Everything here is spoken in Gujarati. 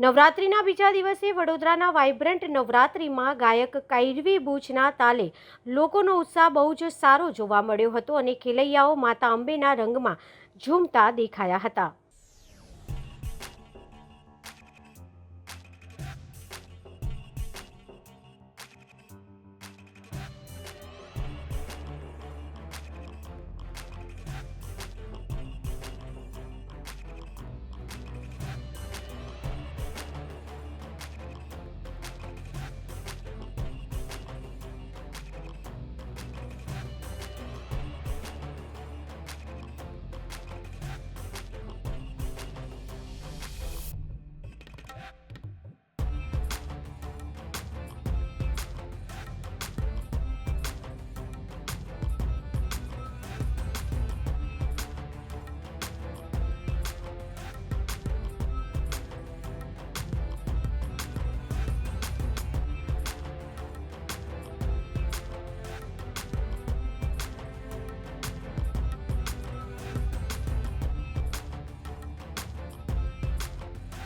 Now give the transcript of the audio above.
નવરાત્રિના બીજા દિવસે વડોદરાના વાઇબ્રન્ટ નવરાત્રિમાં ગાયક કૈરવી બુચના તાલે લોકોનો ઉત્સાહ બહુ જ સારો જોવા મળ્યો હતો અને ખેલૈયાઓ માતા અંબેના રંગમાં ઝૂમતા દેખાયા હતા.